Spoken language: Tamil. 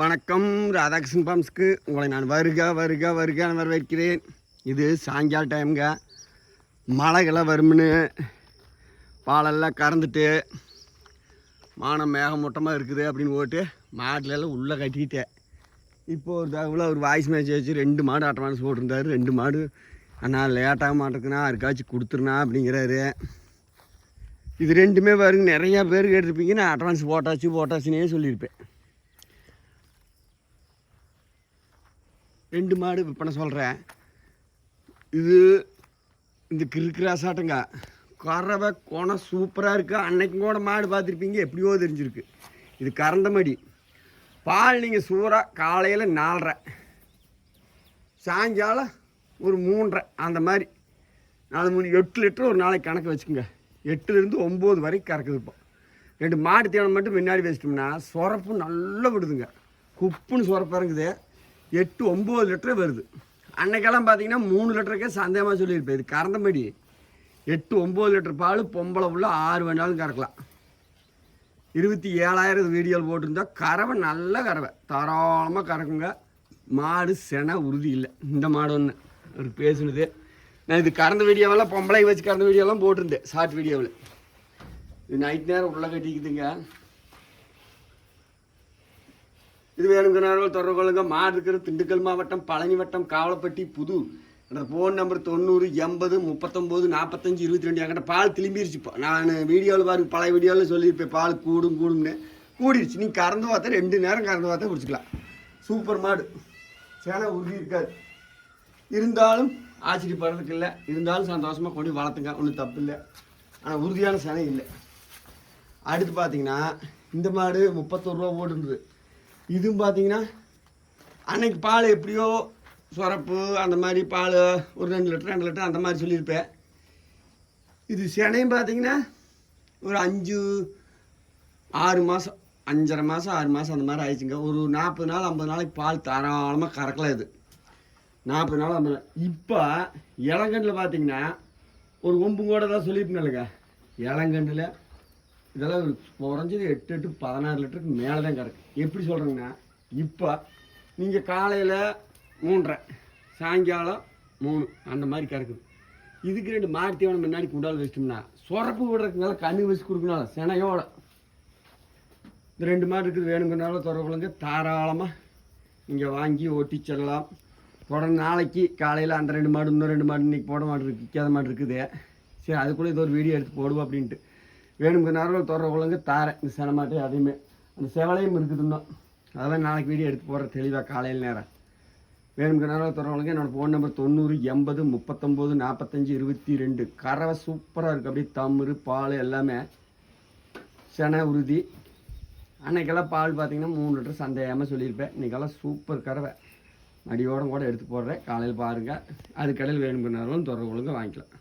வணக்கம் ராதாகிருஷ்ணன் பாம்ஸ்க்கு. உங்களை நான் வருக வருக வருக வரவேற்கிறேன். இது சாயங்கால டைமுங்க மழைகளை வரும்னு பாலெல்லாம் கறந்துட்டு மானம் மேகமூட்டமாக இருக்குது அப்படின்னு போட்டு மாட்டிலெல்லாம் உள்ளே கட்டிக்கிட்டேன் இப்போ ஒரு தகவல் ஒரு வாய்ஸ் மேட்ச் வச்சு ரெண்டு மாடு அட்வான்ஸ் போட்டிருந்தாரு. ரெண்டு மாடு அண்ணா லேட்டாக மாட்டேக்குண்ணா யாருக்காச்சும் கொடுத்துருண்ணா அப்படிங்கிறாரு. இது ரெண்டுமே பாருங்க நிறையா பேர் கேட்டிருப்பீங்க. நான் அட்வான்ஸ் போட்டாச்சு போட்டாச்சுன்னே சொல்லியிருப்பேன். ரெண்டு மாடு விற்பனை சொல்கிறேன் இது இந்த கிறுக்கிராசாட்டங்க கறவை குணம் சூப்பராக இருக்குது அன்னைக்கும் கூட மாடு பார்த்துருப்பீங்க எப்படியோ தெரிஞ்சிருக்கு. இது கறந்த மடி. பால் நீங்கள் சூறாக காலையில் நாலரை. சாயங்காலம் ஒரு மூன்றரை. அந்த மாதிரி. நாலு மூணு எட்டு லிட்டர் ஒரு நாளைக்கு கணக்கு வச்சுக்கோங்க. எட்டுலேருந்து ஒம்பது வரைக்கும் கறக்குது இப்போ. ரெண்டு மாடு தீவனம் மட்டும் முன்னாடி வச்சிட்டோம்னா சுரப்பு நல்லா விடுதுங்க. குப்புன்னு சுரப்பு இறங்குது. எட்டு ஒம்பது லிட்டர் வருது. அன்னைக்கெல்லாம் பார்த்தீங்கன்னா மூணு லிட்டருக்கே சந்தேகமாக சொல்லியிருப்பேன். இது கறந்தபடி எட்டு ஒம்பது லிட்டர் பால் பொம்பளை உள்ள ஆறு வேணாலும் கறக்கலாம். இருபத்தி ஏழாயிரம் வீடியோவில் போட்டிருந்தா கறவை நல்ல கறவை. தாராளமாக கறக்குங்க. மாடு சென உறுதி இல்லை. இந்த மாடு ஒன்று அவர் பேசுனது. நான் இது கறந்த வீடியோவெல்லாம் பொம்பளை வச்சு கறந்த வீடியோலாம் போட்டிருந்தேன் ஷார்ட் வீடியோவில் இது நைட் நேரம் உள்ள கட்டிக்குதுங்க. இது வேணுங்கிறனாலும் தொடர்பு கொள்ளுங்க மாடு இருக்கிற திண்டுக்கல் மாவட்டம் பழனி வட்டம் காவலப்பட்டி புது. என்ற ஃபோன் நம்பர் தொண்ணூறு எண்பது முப்பத்தொம்போது நாற்பத்தஞ்சு இருபத்தி ரெண்டு. என்கிட்ட பால் திரும்பிடுச்சு இப்போ. நான் வீடியோவில் பாருங்க பழைய வீடியோவில் சொல்லியிருப்பேன் பால் கூடும் கூடும்னு. கூடிடுச்சு நீ கறந்து பார்த்தா ரெண்டு நேரம் கறந்து பார்த்தா குடிச்சிக்கலாம். சூப்பர் மாடு. சேனை உறுதி இருக்காது. இருந்தாலும் ஆச்சரியப்படுறதுக்கு இல்லை. இருந்தாலும் சந்தோஷமாக கொண்டு வளர்த்துங்க. ஒன்றும் தப்பு இல்லை. ஆனால் உறுதியான சேனை இல்லை. அடுத்து பார்த்தீங்கன்னா இந்த மாடு முப்பத்தொரு ரூபா போட்டுருந்தது இதுவும் பார்த்தீங்கன்னா அன்னைக்கு பால் எப்படியோ சுரப்பு அந்த மாதிரி பால் ஒரு ரெண்டு லிட்டர் ரெண்டு லிட்டர் அந்த மாதிரி சொல்லியிருப்பேன். இது சினையும் பார்த்தீங்கன்னா ஒரு அஞ்சு ஆறு மாதம் அஞ்சரை மாதம் ஆறு மாதம் அந்த மாதிரி ஆயிடுச்சுங்க. ஒரு நாற்பது நாள் ஐம்பது நாளைக்கு பால் தாராளமாக கறக்கல இது. நாற்பது நாள் ஐம்பது நாள். இப்போ இளங்கண்டில் பார்த்தீங்கன்னா ஒரு ஒம்பு கூட தான் சொல்லியிருப்பேன்லங்க இளங்கண்டில் இதெல்லாம் குறைஞ்சது எட்டு எட்டு பதினாறு லிட்டருக்கு மேலே தான் கறக்கு எப்படி சொல்கிறேங்கன்னா இப்போ நீங்கள் காலையில் மூன்றரை சாயங்காலம் மூணு அந்த மாதிரி கறக்குது இதுக்கு ரெண்டு மாடு தீவனம் முன்னாடி குண்டால் வச்சிட்டோம்னா சுரப்பு விடுறதுனால கண்ணு வச்சு கொடுக்கணும் சினையோட. இந்த ரெண்டு மாடு இருக்குது வேணுங்கிறனால தொடர்புலங்க தாராளமாக நீங்கள் வாங்கி ஓட்டி செல்லலாம். தொடர்ந்து நாளைக்கு காலையில் அந்த ரெண்டு மாடு இன்னும் ரெண்டு மாடு இன்றைக்கி போட மாடு இருக்குது விற்காத மாடு இருக்குது. சரி அதுக்குள்ளே இது ஒரு வீடியோ எடுத்து போடுவோம் அப்படின்ட்டு. வேணுங்கிற நேரம் தொடர்புலங்க தாரேன். இந்த செனமாட்டி அதையுமே. அந்த செவலையும் இருக்குது இன்னும் அதெல்லாம் நாளைக்கு வீடியோ எடுத்து போடுறேன். தெளிவாக காலையில் நேரம். வேணுங்கிற நேரம் தொடர்புலங்க என்னோட ஃபோன் நம்பர் தொண்ணூறு எண்பது முப்பத்தொம்போது நாற்பத்தஞ்சு இருபத்தி ரெண்டு. கறவை சூப்பராக இருக்குது அப்படியே தம்முரு பால் எல்லாமே சென உறுதி அன்னைக்கெல்லாம் பால் பார்த்தீங்கன்னா மூணு லிட்டர் சந்தேகமாக சொல்லியிருப்பேன். இன்றைக்கெல்லாம் சூப்பர் கறவை. மடியோட கூட எடுத்து போடுறேன். காலையில் பாருங்கள் அதுக்கடையில் வேணுங்கிறனாலும் தொடர்பு கொள்ளுங்க வாங்கிக்கலாம்.